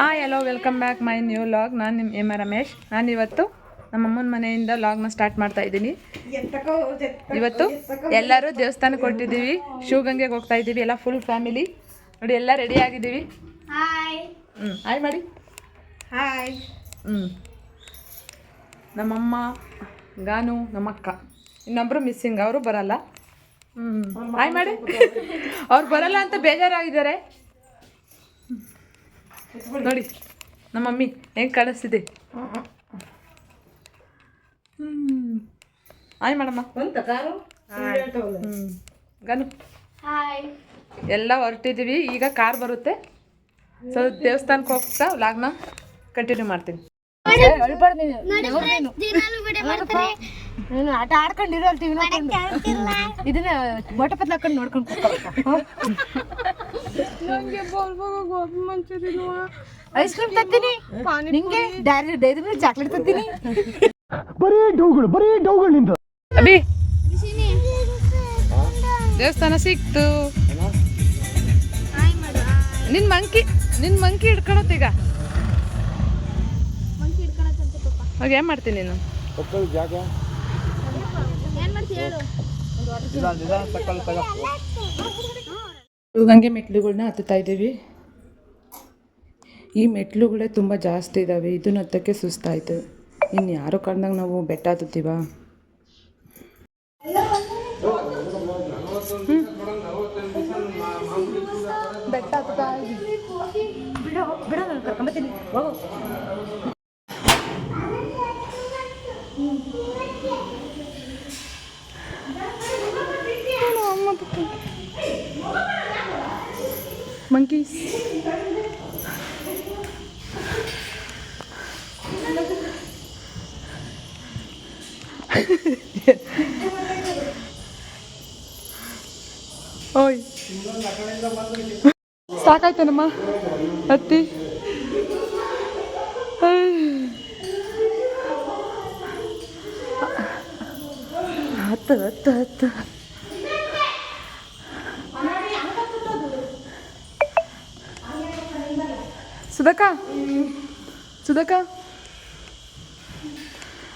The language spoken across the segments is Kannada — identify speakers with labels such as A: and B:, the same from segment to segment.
A: Hi hello welcome back my new vlog ನಾನು ನಿಮ್ಮ ಎಂ ರಮೇಶ್. ನಾನು ಇವತ್ತು ನಮ್ಮ ಅಮ್ಮನ ಮನೆಯಿಂದ ಲಾಗ್ನ ಸ್ಟಾರ್ಟ್ ಮಾಡ್ತಾ ಇದ್ದೀನಿ. ಇವತ್ತು ಎಲ್ಲರೂ ದೇವಸ್ಥಾನಕ್ಕೆ ಕೊಟ್ಟಿದ್ದೀವಿ ಶಿವಗಂಗೆಗೆ ಹೋಗ್ತಾ ಇದ್ದೀವಿ ಎಲ್ಲ ಫುಲ್ ಫ್ಯಾಮಿಲಿ ನೋಡಿ ಎಲ್ಲ ರೆಡಿ ಆಗಿದ್ದೀವಿ.
B: ಹಾಯ್
A: ಹ್ಞೂ ಹಾಯ್ ಮಾಡಿ.
B: ಹಾಯ್
A: ಹ್ಞೂ ನಮ್ಮಮ್ಮ ಗಾನು ನಮ್ಮಕ್ಕ ಇನ್ನೊಬ್ಬರು ಮಿಸ್ಸಿಂಗ್ ಅವರು ಬರಲ್ಲ. ಹ್ಞೂ ಹಾಯ್ ಮಾಡಿ. ಅವ್ರು ಬರಲ್ಲ ಅಂತ ಬೇಜಾರಾಗಿದ್ದಾರೆ. ನೋಡಿ ನಮ್ಮ ಮಮ್ಮಿ ಹೆಂಗೆ ಕಾಣಿಸ್ತಿದೆ? ಹ್ಞೂ ಹಾಯ್ ಮೇಡಮ್ಮ. ಗನು. ಎಲ್ಲ ಹೊರಟಿದ್ದೀವಿ ಈಗ ಕಾರ್ ಬರುತ್ತೆ. ಸೊ ದೇವಸ್ಥಾನಕ್ಕೆ ಹೋಗ್ತಾ ಲಾಗ್ನ ಕಂಟಿನ್ಯೂ ಮಾಡ್ತೀನಿ.
C: ನೀನು ಆಟ ಆಡ್ಕೊಂಡಿರೋ ಟಿವಿ ನೋಡ್ಕೊಂಡು. ಇದನ್ನ ಮೊಟ ಪತ್ಲ ಹಾಕೊಂಡು ನೋಡ್ಕೊಂಡು ಐಸ್ ಕ್ರೀಮ್ ತತ್ತೀನಿ. ನಿಂಗೆ ಡೈರಿ ಡೈರಿ ಮೇಲೆ ಚಾಕ್ಲೇಟ್ ತತ್ತೀನಿ
A: ಅಭಿ. ದೇವಸ್ಥಾನ ಸಿಕ್ತು.
B: ಹಾಯ್ ಮಾಡು
A: ನಿನ್ ಮಂಕಿ ನಿನ್ ಮಂಕಿ ಹಿಡ್ಕೊಳತ್ ಈಗ.
B: ಮಂಕಿ ಹಿಡ್ಕೊಳತ್ತಂತೆ ಪಾಪ.
A: ಅವಾಗ ಏನ್ ಮಾಡ್ತೀನಿ ನೀನು?
B: ಏನ್
A: ಶಿವಗಂಗೆ ಮೆಟ್ಲುಗಳನ್ನ ಹತ್ತುತ್ತಾ ಇದ್ದೀವಿ. ಈ ಮೆಟ್ಲುಗಳೇ ತುಂಬ ಜಾಸ್ತಿ ಇದ್ದಾವೆ ಇದನ್ನ ಹತ್ತಕ್ಕೆ ಸುಸ್ತಾಯ್ತು ಇನ್ನು ಯಾರು ಕಂಡಂಗೆ ನಾವು ಬೆಟ್ಟ ಹತ್ತುತ್ತೀವ? ಬೆಟ್ಟ
C: ಬಿಡೋ ಬಿಡೋ ಕರ್ಕೊಂಬತ್ತೀನಿ ಹೋಗು.
A: ಮಂಕೀಸ್ ಓಯ್ ಸಾಕಾಯ್ತೇನಮ್ಮ ಹತ್ತಿ ಹತ್ತು ಹತ್ತು.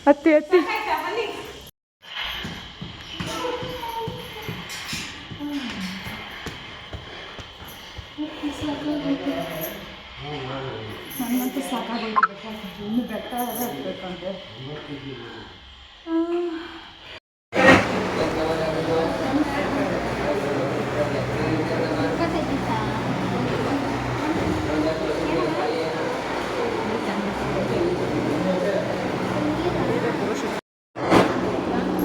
A: ಹತ್ತು ಬೆಟ್ಟ ಇನ್ನು ಬೆಟ್ಟ ಎಲ್ಲ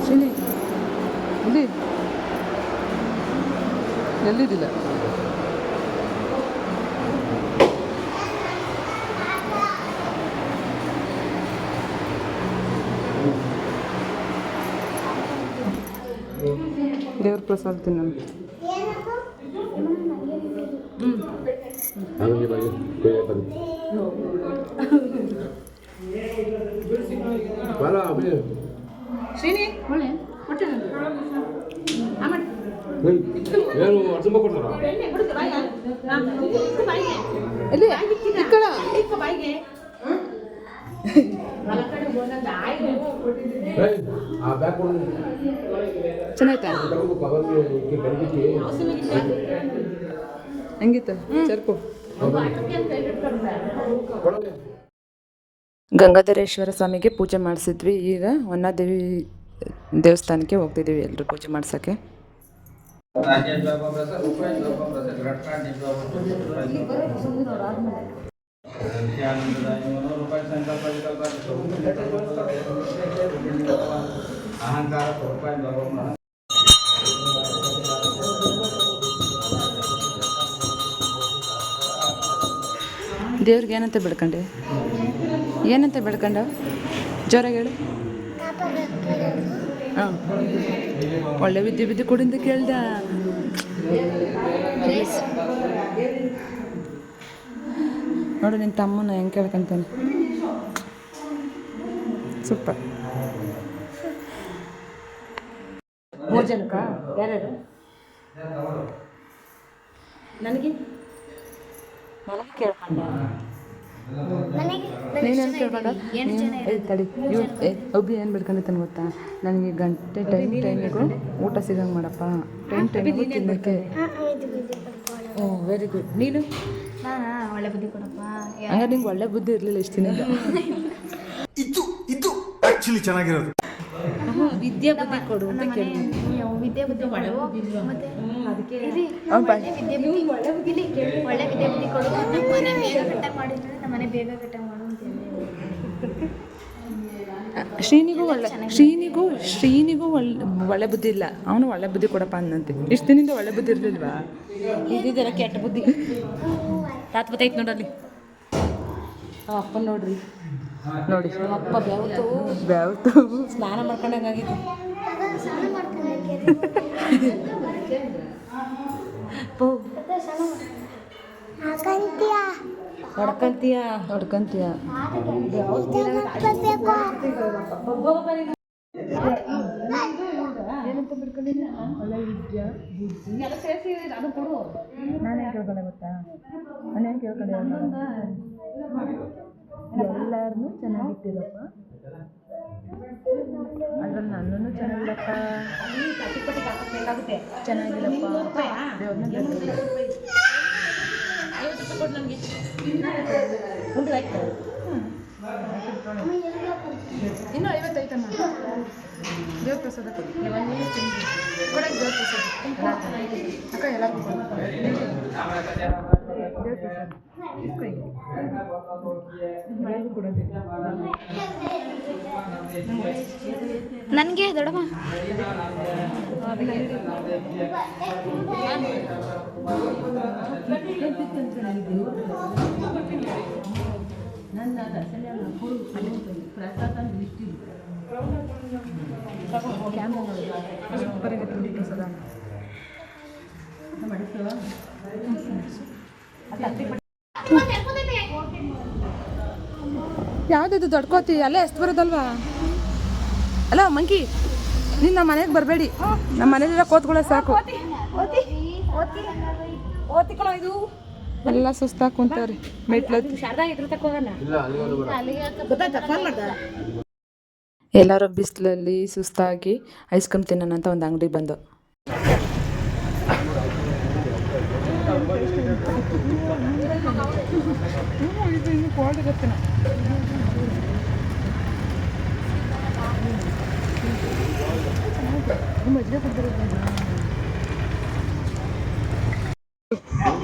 A: ಶ್ರೀನಿ ಇಲ್ಲಿ ಎಲ್ಲಿದ್ದಿಲ್ಲ ದೇವ್ರ ಪ್ರಸಾದ ತಿನ್ನೋಣ ಶ್ರೀನಿ
D: ಏನು
A: ಚೆನ್ನಾಯ್ತಾ ಹೆಂಗಿತ್ತು ಚರ್ಕು ಗಂಗಾಧರೇಶ್ವರ ಸ್ವಾಮಿಗೆ ಪೂಜೆ ಮಾಡಿಸಿದ್ವಿ. ಈಗ ಹೊನ್ನಾದೇವಿ ದೇವಸ್ಥಾನಕ್ಕೆ ಹೋಗ್ತಿದ್ದೀವಿ ಎಲ್ಲರೂ ಪೂಜೆ ಮಾಡ್ಸೋಕ್ಕೆ.
E: રાજ્ય જવાબ આપશે રૂપિયા જવાબ આપશે ઘટના જવાબ આપશે અહંકાર રૂપિયા જવાબ આપશે
A: ದೇವ್ರಿಗೆ ಏನಂತ ಬೆಳ್ಕೊಂಡೆ ಏನಂತ ಬೆಳ್ಕೊಂಡ ಜ್ವರ ಹೇಳು ಹಾಂ. ಒಳ್ಳೆ ವಿದ್ಯೆ ವಿದ್ಯೆ ಕೊಡಿಂದ ಕೇಳ್ದ. ನೋಡು ನಿನ್ನ ತಮ್ಮನ ಹೆಂಗೆ ಕೇಳ್ಕೊಂತಾನೆ. ಸೂಪರ್
C: ಮೂರು ಜನಕ್ಕ? ಯಾರ್ಯಾರು? ನನಗೆ? ನನಗೆ ಕೇಳ್ಕೊಂಡೆ.
A: ನೀನೇನು ಕೇಳ್ಕೊಂಡ ತಡಿ. ಇವ್ ಏ ಒಬ್ಬಿ ಏನು ಬಿಡ್ಕೊಂಡಿತ್ತ ಗೊತ್ತಾ? ನನಗೆ ಗಂಟೆ ಟೈಮ್ ಟೈಮಿಗೂ ಊಟ ಸಿಗಂಗೆ ಮಾಡಪ್ಪ. ಟೈಮ್ ಟೈಮಿಗೂ ತಿನ್ನೋಕ್ಕೆ ಓ ವೆರಿ ಗುಡ್ ನೀನು?
B: ಒಳ್ಳೆ ಬುದ್ಧಿ ಕೊಡಪ್ಪ.
A: ಹಂಗಾರೆ ನಿಂಗೆ ಒಳ್ಳೆ ಬುದ್ಧಿ ಇರಲಿಲ್ಲ ಇಷ್ಟು ದಿನ
F: ಇದು ಇದು ಆ್ಯಕ್ಚುಲಿ ಚೆನ್ನಾಗಿರೋದು.
C: ವಿದ್ಯೆ ಬುದ್ಧಿ ಕೊಡು ಅಂತ ಕೇಳಿ
B: ವಿದ್ಯೆ ಬುದ್ಧಿ ಕೊಡು. ಮತ್ತೆ ಇರಿ, ಒಳ್ಳೆ ವಿದ್ಯೆ ಬುದ್ಧಿ ಒಳ್ಳೆ ವಿದ್ಯೆ ಬುದ್ಧಿ ಕೊಡು. ಮನೆ ಬೇಗ ಕಟ್ಟ ಮಾಡಿದ್ರೆ ನಮ್ಮ ಮನೆ ಬೇಗ ಕಟ್ಟ
A: ಶ್ರೀನಿಗೂ ಒಳ್ಳೆ ಶ್ರೀನಿಗೂ ಶ್ರೀನಿಗೂ ಒಳ್ಳೆ ಒಳ್ಳೆ ಬುದ್ಧಿ ಇಲ್ಲ. ಅವನು ಒಳ್ಳೆ ಬುದ್ಧಿ ಕೊಡಪ್ಪ ಅನ್ನಂತೆ. ಇಷ್ಟು ದಿನದಿಂದ ಒಳ್ಳೆ ಬುದ್ಧಿ ಇರಲಿಲ್ವಾ?
C: ಇದ್ದಿದ್ದೀರ ಕೆಟ್ಟ ಬುದ್ಧಿ? ರಾತ್ ಬತ್ತೈತೆ ನೋಡಲ್ಲಿ ಅಪ್ಪ ನೋಡ್ರಿ.
A: ನೋಡಿ.
C: ಅಪ್ಪ ಬೆವತು
A: ಬೆವತು
C: ಸ್ನಾನ ಮಾಡ್ಕೊಂಡಂಗಾಗಿದೆ ಹೊಡ್ಕಂತೀಯ
A: ಹೊಡ್ಕಂತೀಯ ನಾನೇನು ಕೇಳ್ಕೊಂಡೆ ಗೊತ್ತಾ? ನಾನೇನು ಕೇಳ್ಕೊಂಡೆ ಎಲ್ಲಾರನ್ನೂ ಚೆನ್ನಾಗಿಟ್ಟಿರಪ್ಪ. ಅದ್ರಲ್ಲಿ ನನ್ನನ್ನು ಚೆನ್ನಾಗಿರಪ್ಪ. ಚೆನ್ನಾಗಿರಪ್ಪ. ದೇವ್ರನ್ನ ಬೇಡ್ಕೊಳ್ಳಿ. ಇನ್ನೂ ಐವತ್ತೈತಮ್ಮ ದೇವ್ರ ಪ್ರಸಾದ ಕೊಡಿ. ಕೊಡಕ್ಕೆ ದೇವ್ರ ಪ್ರಸಾದ. ಅಕ್ಕ ಎಲ್ಲರಿಗೂ ಕೊಡು. ದೇವ್ರ ಪ್ರಸಾದ. ಇಸ್ಕೊ ಹಿಂಗೆ. ದೊಡ್ಕೋತಿ ನೋಡಿ ಪ್ರಸಾದ ಯಾವ್ದಿದು ದೊಡ್ಡ ಕೋತಿ? ಅಲ್ಲೇ ಎಷ್ಟು ಬರೋದಲ್ವಾ? ಅಲೋ ಮಂಕಿ ನೀನು ನಮ್ಮ ಮನೆಗೆ ಬರಬೇಡಿ. ನಮ್ಮ ಮನೇಲಿ ಕೋತ್ಕೊಳ್ಳೋ ಸಾಕು.
C: ಓದಿಕೊಳ್ಳೋ ಇದು.
A: ಎಲ್ಲ ಸುಸ್ತಾಗಿ ಕುಂತವ್ರಿ ಮೆಟ್ಲತ್ತಿ ಎಲ್ಲಾರು ಬಿಸಿಲಲ್ಲಿ ಸುಸ್ತಾಗಿ ಐಸ್ ಕ್ರೀಮ್ ತಿನ್ನೋಣ ಅಂತ ಒಂದು ಅಂಗಡಿ ಬಂದು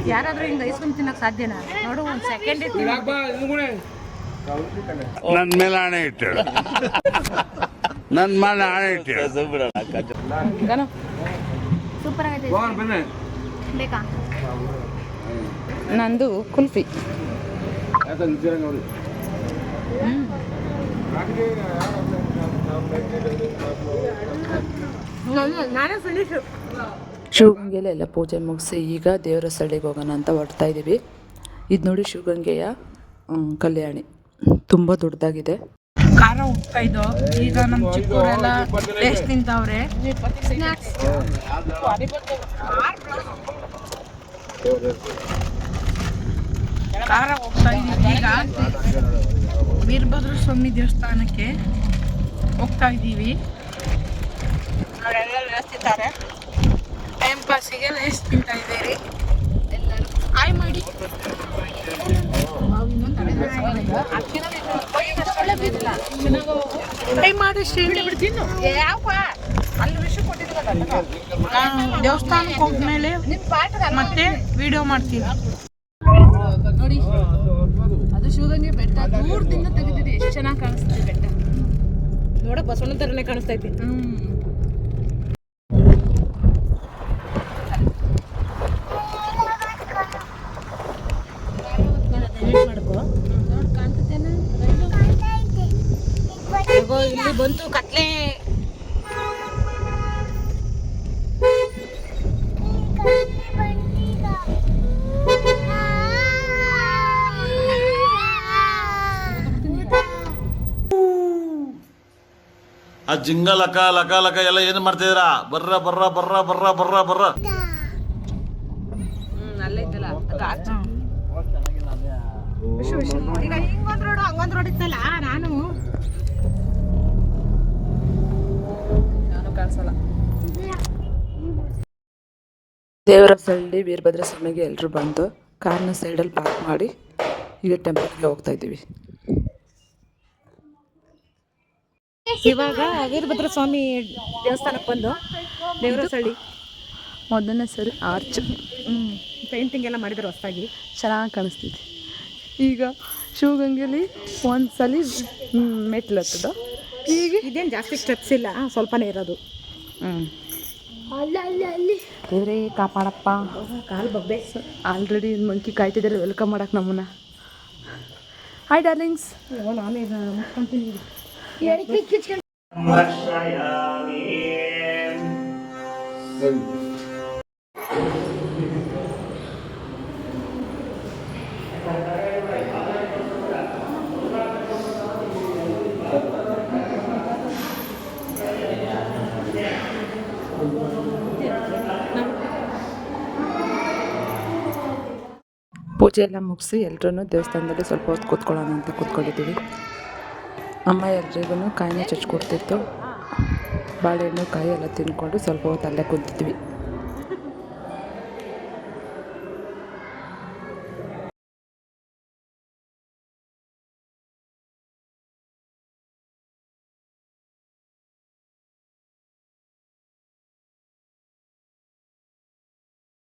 C: ಯಾರಾದ್ರೂ ಹಿಂಗೆ ತಿನ್ನಕ್ ಸಾಧ್ಯನಾ? ನೋಡು ಒಂದು ಸೆಕೆಂಡ್
G: ನನ್ ಮೇಲೆ ಹಣೆ ಇಟ್ಟು ನನ್ನ ಮೇಲೆ ಹಣೆ
A: ಇಟ್ಟು
B: ಸೂಪರ್ ಆಗೈತೆ ಬೇಕಾ?
A: ನಂದು ಕುಲ್ಫಿ.
C: ನಾನೇ ಫಿನಿಶು
A: ಶಿವಗಂಗೆಯಲ್ಲಿ ಎಲ್ಲ ಪೂಜೆ ಮುಗಿಸಿ ಈಗ ದೇವರ ಸ್ಥಳಿಗೆ ಹೋಗೋಣ ಅಂತ ಹೊರಡ್ತಾ ಇದ್ದೀವಿ. ಇದು ನೋಡಿ ಶಿವಗಂಗೆಯ ಹ್ಮ್, ಕಲ್ಯಾಣಿ. ತುಂಬ ದೊಡ್ಡದಾಗಿದೆ.
C: ಖಾರ ಉಪ್ಪ ಇದು ಈಗ ನಮ್ಮ ಚಿಕ್ಕವರೆಲ್ಲ ಟೇಸ್ಟ್ ತಿಂತಾವ್ರೆ. ಖಾರ ಹೋಗ್ತಾ ಇದ್ದೀವಿ ಈಗ. ವೀರಭದ್ರ ಸ್ವಾಮಿ ದೇವಸ್ಥಾನಕ್ಕೆ ಹೋಗ್ತಾ ಇದ್ದೀವಿ. ಅವರೆಲ್ಲ ಹೇಳ್ತಿದ್ದಾರೆ ಟೈಮ್ ಎಷ್ಟು ಲೇಸ್ ತಿಂತಾ ಇದ್ದೀರಿ? ಎಲ್ಲರೂ ಹಾಯ್ ಮಾಡಿ ದೇವಸ್ಥಾನಕ್ಕೆ ಹೋದ್ಮೇಲೆ ಮತ್ತೆ ವಿಡಿಯೋ ಮಾಡ್ತೀನಿ.
A: ನೋಡಿ ಅದು ಶಿವಗಂಗೆ ಬೆಟ್ಟ. ದೂರದಿಂದ ತೆಗೆದಿದೆ ಎಷ್ಟು ಚೆನ್ನಾಗಿ ಕಾಣಿಸ್ತದೆ ಬೆಟ್ಟ.
C: ನೋಡ ಬಸವಣ್ಣ ತರನೇ ಕಾಣಿಸ್ತೈತಿ. ಇಗೋ ಬಂತು ಕತ್ಲೆ.
G: ಆ ಜಿಂಗ ಲಕ ಲಕ ಲಕ ಎಲ್ಲ ಏನು ಮಾಡ್ತಿದ್ದೀರಾ? ಬರ್ರ ಬರ್ರ ಬರ್ರ ಬರ್ರ ಬರ್ರ ಬರ್ರ.
C: ಹಂಗೊಂದ್ ರೋಡ್ ಇತ್ತಲ್ಲ ನಾನು.
A: ಕಾಣಿಸಲ್ಲ ದೇವರ ಸಳ್ಳಿ ವೀರಭದ್ರ ಸ್ವಾಮಿಗೆ ಎಲ್ಲರೂ ಬಂದು ಕಾರ್ನ ಸೈಡಲ್ಲಿ ಪಾರ್ಕ್ ಮಾಡಿ ಈಗ ಟೆಂಪಲ್ಗೆ ಹೋಗ್ತಾ ಇದ್ದೀವಿ.
C: ಇವಾಗ ವೀರಭದ್ರ ಸ್ವಾಮಿ ದೇವಸ್ಥಾನಕ್ಕೆ ಬಂದು ದೇವರ ಸಳ್ಳಿ
A: ಮೊದಲನೇ ಸರಿ ಆರ್ಚ್
C: ಹ್ಞೂ ಪೇಂಟಿಂಗ್ ಎಲ್ಲ ಮಾಡಿದ್ರು ಹೊಸದಾಗಿ.
A: ಚೆನ್ನಾಗಿ ಕಾಣಿಸ್ತಿದೆ. ಈಗ ಶಿವಗಂಗೆಲಿ ಒಂದು ಸಲ ಮೆಟ್ಲು ಹತ್ತದ. ಈಗ
C: ಇದೇನು ಜಾಸ್ತಿ ಸ್ಟೆಪ್ಸ್ ಇಲ್ಲ. ಸ್ವಲ್ಪನೇ ಇರೋದು.
A: ಹ್ಞೂ
B: ಅಲ್ಲಿ ಅಲ್ಲಿ ಅಲ್ಲಿ.
A: ದೇವ್ರೇ ಕಾಪಾಡಪ್ಪ.
C: ಕಾಲು ಬಬ್ಬೆ.
A: ಆಲ್ರೆಡಿ ಮಂಕಿ ಕಾಯ್ತಿದ್ದಾರೆ ವೆಲ್ಕಮ್ ಮಾಡಕ್ಕೆ ನಮ್ಮನ್ನ. ಹಾಯ್ ಡಾರ್ಲಿಂಗ್ಸ್
C: ನಾನು ಮುಟ್ಕೊಂತೀನಿ
A: ಪೂಜೆ ಎಲ್ಲ ಮುಗಿಸಿ ಎಲ್ಲರೂ ದೇವಸ್ಥಾನದಲ್ಲಿ ಸ್ವಲ್ಪ ಹೊತ್ತು ಕೂತ್ಕೊಳ್ಳೋಣ ಅಂತ ಕೂತ್ಕೊಂಡಿದ್ದೀವಿ. ಅಮ್ಮ ಎಲ್ರಿಗೂ ಕಾಯಿನ ಚಚ್ಕೊಡ್ತಿತ್ತು. ಬಾಳೆಹಣ್ಣು, ಕಾಯಿ ಎಲ್ಲ ತಿನ್ಕೊಂಡು ಸ್ವಲ್ಪ ಹೊತ್ತು ಅಲ್ಲೇ ಕೂತಿದ್ವಿ.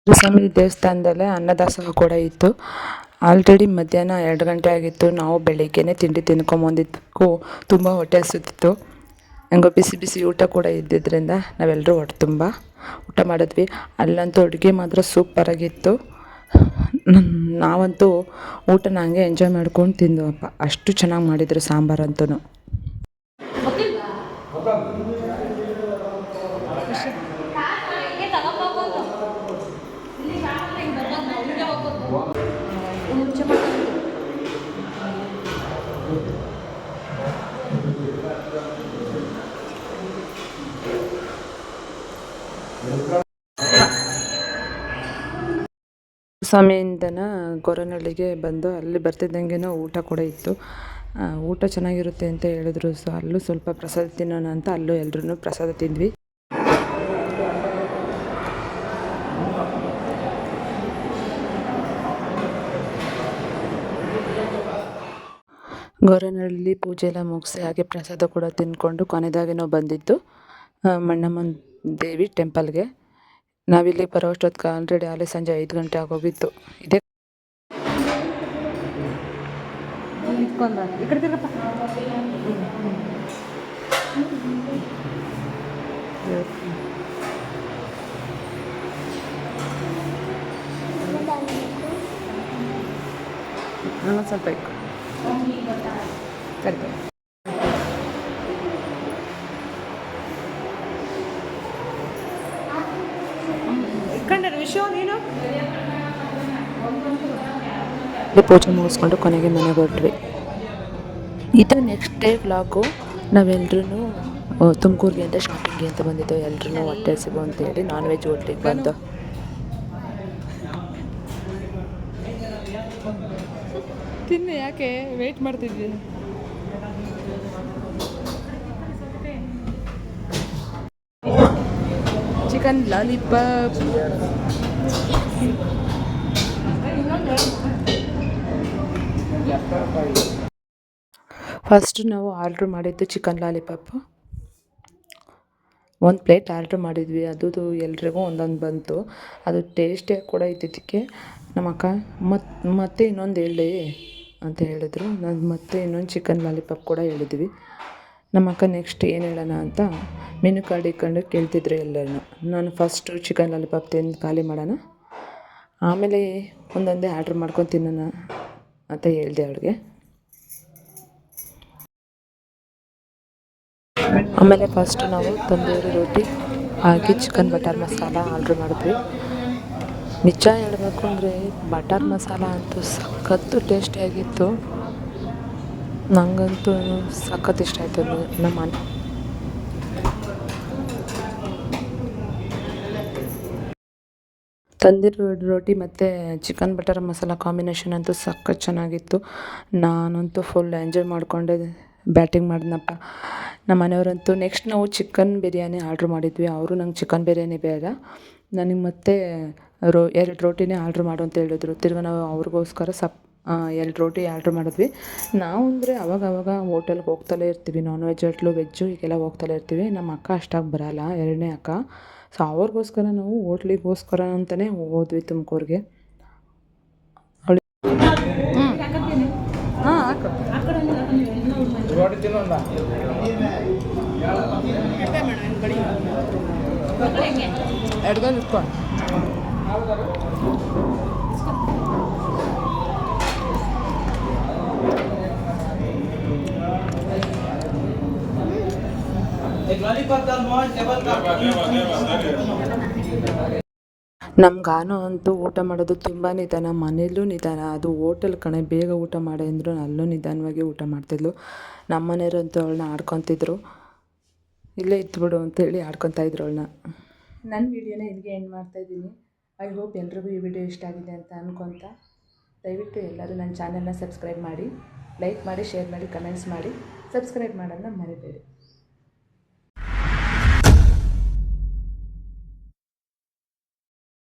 A: ಸ್ವಾಮಿ ದೇವಸ್ಥಾನದಲ್ಲೇ ಅನ್ನದಾಸೋಹ ಕೂಡ ಇತ್ತು. ಆಲ್ರೆಡಿ ಮಧ್ಯಾಹ್ನ ಎರಡು ಗಂಟೆ ಆಗಿತ್ತು. ನಾವು ಬೆಳಿಗ್ಗೆನೇ ತಿಂಡಿ ತಿನ್ಕೊಂಬಂದಿದ್ದಕ್ಕೂ ತುಂಬ ಹೊಟ್ಟೆ ಹಸುತ್ತಿತ್ತು ಹೆಂಗೋ ಬಿಸಿ ಬಿಸಿ ಊಟ ಕೂಡ ಇದ್ದಿದ್ದರಿಂದ ನಾವೆಲ್ಲರೂ ಹೊಟ್ಟೆ ತುಂಬ ಊಟ ಮಾಡಿದ್ವಿ. ಅಲ್ಲಂತೂ ಅಡುಗೆ ಮಾತ್ರ ಸೂಪರಾಗಿತ್ತು ನಾವಂತೂ ಊಟನ ಹಂಗೆ ಎಂಜಾಯ್ ಮಾಡ್ಕೊಂಡು ತಿಂದವಪ್ಪ. ಅಷ್ಟು ಚೆನ್ನಾಗಿ ಮಾಡಿದರು ಸಾಂಬಾರಂತೂ ಸ್ವಾಮಿಯಿಂದನ ಗೊರವನಹಳ್ಳಿಗೆ ಬಂದು ಅಲ್ಲಿ ಬರ್ತಿದ್ದಂಗೆನೋ ಊಟ ಕೂಡ ಇತ್ತು. ಊಟ ಚೆನ್ನಾಗಿರುತ್ತೆ ಅಂತ ಹೇಳಿದ್ರು. ಸೊ ಅಲ್ಲೂ ಸ್ವಲ್ಪ ಪ್ರಸಾದ ತಿನ್ನೋಣ ಅಂತ ಅಲ್ಲೂ ಎಲ್ಲರೂ ಪ್ರಸಾದ ತಿಂದ್ವಿ. ಗೊರವನಹಳ್ಳಿ ಪೂಜೆ ಎಲ್ಲ ಮುಗಿಸಿ ಹಾಗೆ ಪ್ರಸಾದ ಕೂಡ ತಿಂದ್ಕೊಂಡು ಕೊನೆದಾಗಿ ನಾವು ಬಂದಿದ್ದು ಮಣ್ಣಮ್ಮನ ದೇವಿ ಟೆಂಪಲ್ಗೆ. ನಾವಿಲ್ಲಿ ಬರೋ ಅಷ್ಟೊತ್ತಿಗೆ ಆಲ್ರೆಡಿ ಆಲೇ ಸಂಜೆ ಐದು ಗಂಟೆ ಆಗೋಗಿತ್ತು. ಇದೇ ಸ್ವಲ್ಪ ಸರಿ
C: ಇಟ್ಕೊಂಡ್ರೆ ವಿಷಯ ನೀನು?
A: ಇಲ್ಲಿ ಪೂಜೆ ಮುಗಿಸ್ಕೊಂಡು ಕೊನೆಗೆ ಮನೆಗೆ ಹೊರಟ್ವಿ. ಇದು ನೆಕ್ಸ್ಟ್ ಡೇ ವ್ಲಾಗು ನಾವೆಲ್ಲರೂ ತುಮಕೂರಿಗೆ ಅಂತ ಶಾಪಿಂಗ್ಗೆ ಅಂತ ಬಂದಿದ್ದೆವು ಎಲ್ಲರೂ ಹೊಟ್ಟೆ ಅಂತ ಹೇಳಿ ನಾನ್ ವೆಜ್ ಹೋಟ್ಲಿಗೆ ಬಂದು. ತಿನ್ನಿ ಯಾಕೆ? ವೆಯ್ಟ್ ಮಾಡ್ತಿದ್ವಿ. ಚಿಕನ್ ಲಾಲಿಪಾಪ್ ಫಸ್ಟ್ ನಾವು ಆರ್ಡ್ರ್ ಮಾಡಿದ್ದು ಚಿಕನ್ ಲಾಲಿಪಾಪ್ ಒಂದು ಪ್ಲೇಟ್ ಆರ್ಡ್ರ್ ಮಾಡಿದ್ವಿ. ಅದು ಎಲ್ರಿಗೂ ಒಂದೊಂದು ಬಂತು. ಅದು ಟೇಸ್ಟೇ ಕೂಡ ಇದ್ದಿದ್ದಕ್ಕೆ ನಮ್ಮ ಅಕ್ಕ ಮತ್ತು ಮತ್ತೆ ಇನ್ನೊಂದು ಹೇಳಿ ಅಂತ ಹೇಳಿದ್ರು. ನಾನು ಮತ್ತೆ ಇನ್ನೊಂದು ಚಿಕನ್ ಲಾಲಿಪಾಪ್ ಕೂಡ ಹೇಳಿದ್ವಿ. ನಮ್ಮ ಅಕ್ಕ ನೆಕ್ಸ್ಟ್ ಏನು ಹೇಳೋಣ ಅಂತ ಮೆನು ಕಾರ್ಡ್ ಇಟ್ಕೊಂಡು ಕೇಳ್ತಿದ್ರು ಎಲ್ಲರೂ ನಾನು ಫಸ್ಟು ಚಿಕನ್ ಲಾಲಿಪಾಪ್ ತಿಂದು ಖಾಲಿ ಮಾಡೋಣ. ಆಮೇಲೆ ಒಂದೊಂದೇ ಆರ್ಡ್ರ್ ಮಾಡ್ಕೊಂಡು ತಿನ್ನೋಣ ಅಂತ ಹೇಳಿದೆ ಅವಳಿಗೆ. ಆಮೇಲೆ ಫಸ್ಟ್ ನಾವು ತಂದೂರಿ ರೊಟ್ಟಿ ಹಾಗೆ ಚಿಕನ್ ಬಟರ್ ಮಸಾಲ ಆರ್ಡ್ರ್ ಮಾಡಿದ್ವಿ. ನಿಜ ಹೇಳಬೇಕು ಅಂದರೆ ಬಟರ್ ಮಸಾಲ ಅಂತೂ ಸಖತ್ತು ಟೇಸ್ಟಿಯಾಗಿತ್ತು ನನಗಂತೂ ಸಖತ್ ಇಷ್ಟ ಆಯಿತು ನಮ್ಮ ಮನೆ ತಂದಿರೋ ರೋಟಿ ಮತ್ತು ಚಿಕನ್ ಬಟರ್ ಮಸಾಲ ಕಾಂಬಿನೇಷನ್ ಅಂತೂ ಸಖತ್ ಚೆನ್ನಾಗಿತ್ತು. ನಾನಂತೂ ಫುಲ್ ಎಂಜಾಯ್ ಮಾಡಿಕೊಂಡೆ ಬ್ಯಾಟಿಂಗ್ ಮಾಡಿದ್ನಪ್ಪ. ನಮ್ಮ ಮನೆಯವರಂತೂ ನೆಕ್ಸ್ಟ್ ನಾವು ಚಿಕನ್ ಬಿರಿಯಾನಿ ಆರ್ಡ್ರ್ ಮಾಡಿದ್ವಿ. ಅವರು ನಂಗೆ ಚಿಕನ್ ಬಿರಿಯಾನಿ ಬೇಡ. ನನಗೆ ಮತ್ತೆ ರೋ ಎರಡು ರೋಟಿನೇ ಆರ್ಡ್ರ್ ಮಾಡು ಅಂತ ಹೇಳಿದ್ರು. ತಿರ್ಗಿ ನಾವು ಅವ್ರಿಗೋಸ್ಕರ ಸಪ್ ಎರಡು ರೋಟಿ ಆರ್ಡ್ರ್ ಮಾಡಿದ್ವಿ. ನಾವು ಅಂದರೆ ಅವಾಗ ಅವಾಗ ಹೋಟೆಲ್ಗೆ ಹೋಗ್ತಲೇ ಇರ್ತೀವಿ. ನಾನ್ ವೆಜ್ ಹೋಟ್ಲು ವೆಜ್ಜು ಈಗೆಲ್ಲ ಹೋಗ್ತಲೇ ಇರ್ತೀವಿ. ನಮ್ಮ ಅಕ್ಕ ಅಷ್ಟಾಗಿ ಬರಲ್ಲ. ಎರಡನೇ ಅಕ್ಕ. ಸೊ ಅವ್ರಿಗೋಸ್ಕರ ನಾವು ಹೋಟ್ಲಿಗೋಸ್ಕರ ಅಂತಲೇ ಹೋದ್ವಿ ತುಮಕೂರಿಗೆ. ಹಾಂ ಹಾಕು ಎಡ್ಗಲ್ ಇಟ್ಕೊಂಡು ನಮ್ಮ ಗಾನು ಅಂತೂ ಊಟ ಮಾಡೋದು ತುಂಬ ನಿಧಾನ ಮನೇಲೂ ನಿಧಾನ. ಅದು ಹೋಟೆಲ್ ಕಣೆ ಬೇಗ ಊಟ ಮಾಡಿ ಅಂದರು ಅಲ್ಲೂ ನಿಧಾನವಾಗಿ ಊಟ ಮಾಡ್ತಿದ್ಲು. ನಮ್ಮ ಮನೆಯವರಂತೂ ಅವಳನ್ನ ಆಡ್ಕೊತಿದ್ರು. ಇಲ್ಲೇ ಇದ್ಬಿಡು ಅಂತೇಳಿ ಆಡ್ಕೊತಾ ಇದ್ರು ಅವಳನ್ನ. ನನ್ನ ವೀಡಿಯೋನ ಇಲ್ಲಿಗೆ ಎಂಡ್ ಮಾಡ್ತಾಯಿದ್ದೀನಿ ಐ ಹೋಪ್ ಎಲ್ರಿಗೂ ಈ ವಿಡಿಯೋ ಇಷ್ಟ ಆಗಿದೆ ಅಂತ ಅನ್ಕೊತ. ದಯವಿಟ್ಟು ಎಲ್ಲರೂ ನನ್ನ ಚಾನಲ್ನ ಸಬ್ಸ್ಕ್ರೈಬ್ ಮಾಡಿ ಲೈಕ್ ಮಾಡಿ ಶೇರ್ ಮಾಡಿ ಕಮೆಂಟ್ಸ್ ಮಾಡಿ. ಸಬ್ಸ್ಕ್ರೈಬ್ ಮಾಡೋದನ್ನ ಮರಿಬೇಡಿ.